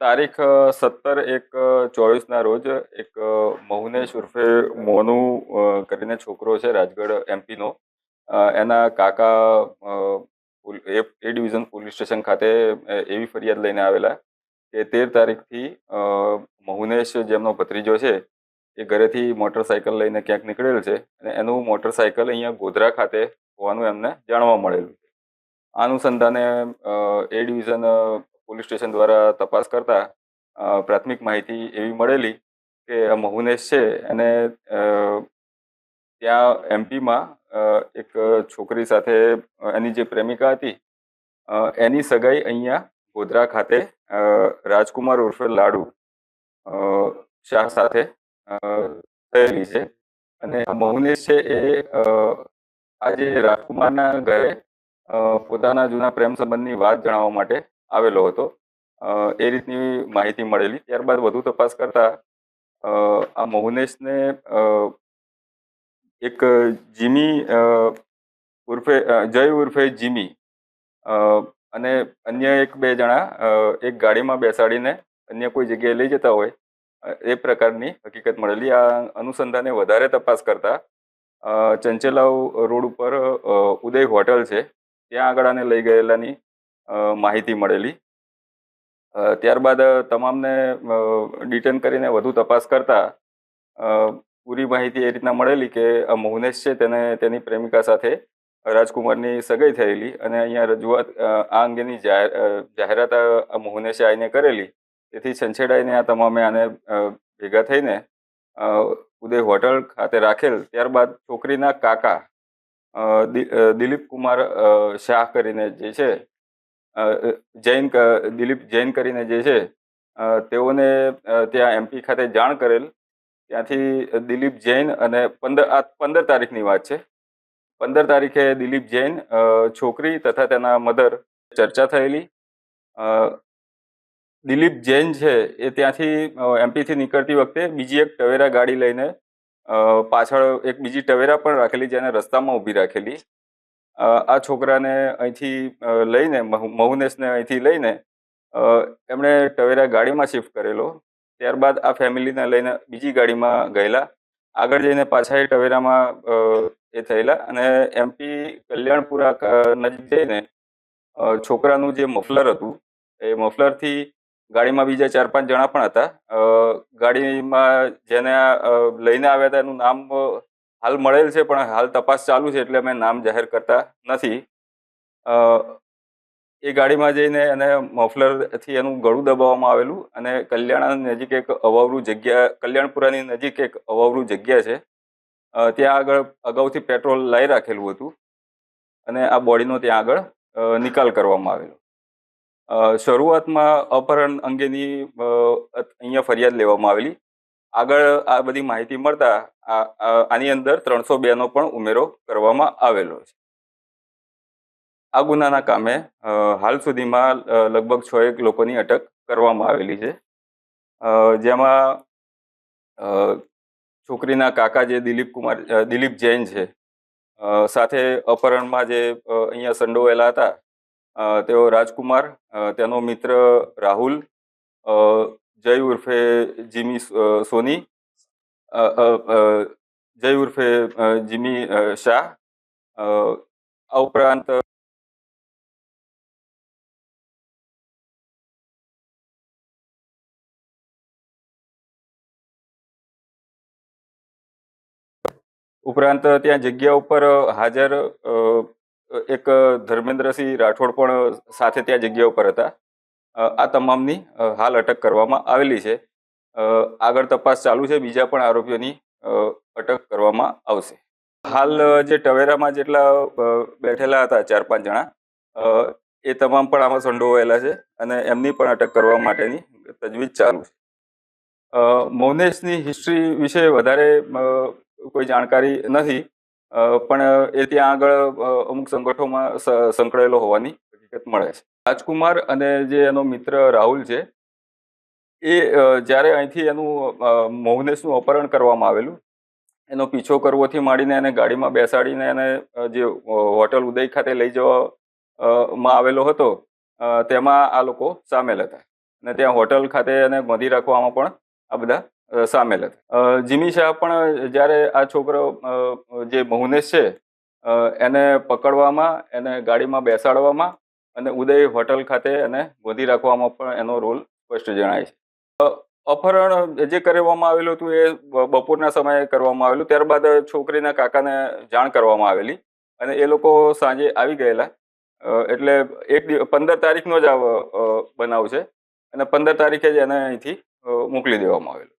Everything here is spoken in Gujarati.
તારીખ સત્તર એક ચોવીસના રોજ એક મહુનેશ ઉર્ફે મોનુ કરીને છોકરો છે, રાજગઢ એમપીનો. એના કાકા એ ડિવિઝન પોલીસ સ્ટેશન ખાતે એવી ફરિયાદ લઈને આવેલા કે તેર તારીખથી મહુનેશ જેમનો ભત્રીજો છે, એ ઘરેથી મોટરસાયકલ લઈને ક્યાંક નીકળેલ છે અને એનું મોટરસાયકલ અહીંયા ગોધરા ખાતે હોવાનું એમને જાણવા મળેલું આ અનુસંધાને એ ડિવિઝન પોલીસ સ્ટેશન દ્વારા તપાસ કરતા પ્રાથમિક માહિતી એવી મળેલી કે મહુનેશ છે અને ત્યાં એમપીમાં એક છોકરી સાથે એની જે પ્રેમિકા હતી એની સગાઈ અહીંયા ગોધરા ખાતે રાજકુમાર ઉર્ફે લાડુ શાહ સાથે થયેલી છે. અને મહુનેશ છે એ આજે રાજકુમારના ઘરે પોતાના જૂના પ્રેમ સંબંધની વાત જણાવવા માટે આવેલો હતો. એ રીતની માહિતી મળેલી. ત્યારબાદ વધુ તપાસ કરતા આ મોહનેશને એક જીમી ઉર્ફે જય ઉર્ફે જીમી અને અન્ય એક બે જણા એક ગાડીમાં બેસાડીને અન્ય કોઈ જગ્યાએ લઈ જતા હોય એ પ્રકારની હકીકત મળેલી. આ અનુસંધાને વધારે તપાસ કરતા ચંચેલાવ રોડ ઉપર ઉદય હોટલ છે. ત્યાં આગળ આને લઈ ગયેલાની માહિતી મળેલી. ત્યારબાદ તમામને ડિટેન કરીને વધુ તપાસ કરતા પૂરી માહિતી એ રીતના મળેલી કે આ મોહનેશ છે તેને, તેની પ્રેમિકા સાથે રાજકુમારની સગાઈ થયેલી અને અહીંયા રજૂઆત આ અંગેની જાહેરાત આ મોહનેશે આવીને કરેલી. તેથી છંછેડાઈને આ તમામે આને ભેગા થઈને ઉદય હોટલ ખાતે રાખેલ. ત્યારબાદ છોકરીના કાકા દિલીપ કુમાર શાહ કરીને જે છે જૈન દિલીપ જૈન કરીને જે છે તેઓને ત્યાં એમપી ખાતે જાણ કરેલ. ત્યાંથી દિલીપ જૈન અને પંદર, આ પંદર તારીખની વાત છે. પંદર તારીખે દિલીપ જૈન છોકરી તથા તેના મધર ચર્ચા થયેલી. દિલીપ જૈન છે એ ત્યાંથી એમપીથી નીકળતી વખતે બીજી એક ટવેરા ગાડી લઈને પાછળ એક બીજી ટવેરા પણ રાખેલી, જેને રસ્તામાં ઊભી રાખેલી. આ છોકરાને અહીંથી લઈને, મહુ- મહુનેશને અહીંથી લઈને એમણે ટવેરા ગાડીમાં શિફ્ટ કરેલો. ત્યારબાદ આ ફેમિલીને લઈને બીજી ગાડીમાં ગયેલા. આગળ જઈને પાછા એ ટવેરામાં એ થયેલા અને એમપી કલ્યાણપુરા નજીક જઈને છોકરાનું જે મફલર હતું, એ મફલરથી ગાડીમાં બીજા ચાર પાંચ જણા પણ હતા. ગાડીમાં જેને લઈને આવ્યા હતા એનું નામ હાલ મળેલ છે, પણ હાલ તપાસ ચાલુ છે એટલે અમે નામ જાહેર કરતા નથી. એ ગાડીમાં જઈને એને મફલરથી એનું ગળું દબાવવામાં આવેલું અને કલ્યાણ નજીક એક અવાવરું જગ્યા, કલ્યાણપુરાની નજીક એક અવાવરું જગ્યા છે. ત્યાં આગળ અગાઉથી પેટ્રોલ લાવી રાખેલું હતું અને આ બોડીનો ત્યાં આગળ નિકાલ કરવામાં આવેલો. શરૂઆતમાં અપહરણ અંગેની અહીંયા ફરિયાદ લેવામાં આવેલી. આગળ આ બધી માહિતી મળતા આની અંદર ત્રણસો બે નો પણ ઉમેરો કરવામાં આવેલો છે. આ ગુનાના કામે હાલ સુધીમાં લગભગ છ એક લોકોની અટક કરવામાં આવેલી છે. જેમાં છોકરીના કાકા જે દિલીપ કુમાર દિલીપ જૈન છે સાથે અપહરણમાં જે અહીંયા સંડોવાયેલા હતા તેઓ રાજકુમાર તેનો મિત્ર રાહુલ જય ઉર્ફે જીમી સોની જય ઉર્ફે જીમી શાહ. આ ઉપરાંત ઉપરાંત ત્યાં જગ્યા ઉપર હાજર એક ધર્મેન્દ્રસિંહ રાઠોડ પણ સાથે ત્યાં જગ્યા ઉપર હતા. આ તમામની હાલ અટક કરવામાં આવેલી છે. આગળ તપાસ ચાલુ છે, બીજા પણ આરોપીઓની અટક કરવામાં આવશે. હાલ જે ટવેરામાં જેટલા બેઠેલા હતા ચાર પાંચ જણા એ તમામ પણ આમાં સંડોવાયેલા છે અને એમની પણ અટક કરવા માટેની તજવીજ ચાલુ છે. મૌનેશની હિસ્ટ્રી વિશે વધારે કોઈ જાણકારી નથી પણ એ ત્યાં આગળ અમુક સંગઠનોમાં સંકળાયેલો હોવાની હકીકત મળે છે. રાજકુમાર અને જે એનો મિત્ર રાહુલ છે એ જ્યારે અહીંથી એનું મોહનેશનું અપહરણ કરવામાં આવેલું, એનો પીછો કરવોથી માંડીને એને ગાડીમાં બેસાડીને એને જે હોટલ ઉદય ખાતે લઈ જવા માં આવેલો હતો તેમાં આ લોકો સામેલ હતા. અને ત્યાં હોટલ ખાતે એને ગોંધી રાખવામાં પણ આ બધા સામેલ હતા. જીમી શાહ પણ જ્યારે આ છોકરો જે મહુનેશ છે એને પકડવામાં, એને ગાડીમાં બેસાડવામાં અને ઉદય હોટલ ખાતે એને ગોંધી રાખવામાં પણ એનો રોલ સ્પષ્ટ જણાય છે. અપહરણ જે કરવામાં આવેલું હતું એ બપોરના સમયે કરવામાં આવેલું. ત્યારબાદ છોકરીના કાકાને જાણ કરવામાં આવેલી અને એ લોકો સાંજે આવી ગયેલા. એટલે એક પંદર તારીખનો જ બનાવ છે અને પંદર તારીખે જ એને અહીંથી મોકલી દેવામાં આવેલો.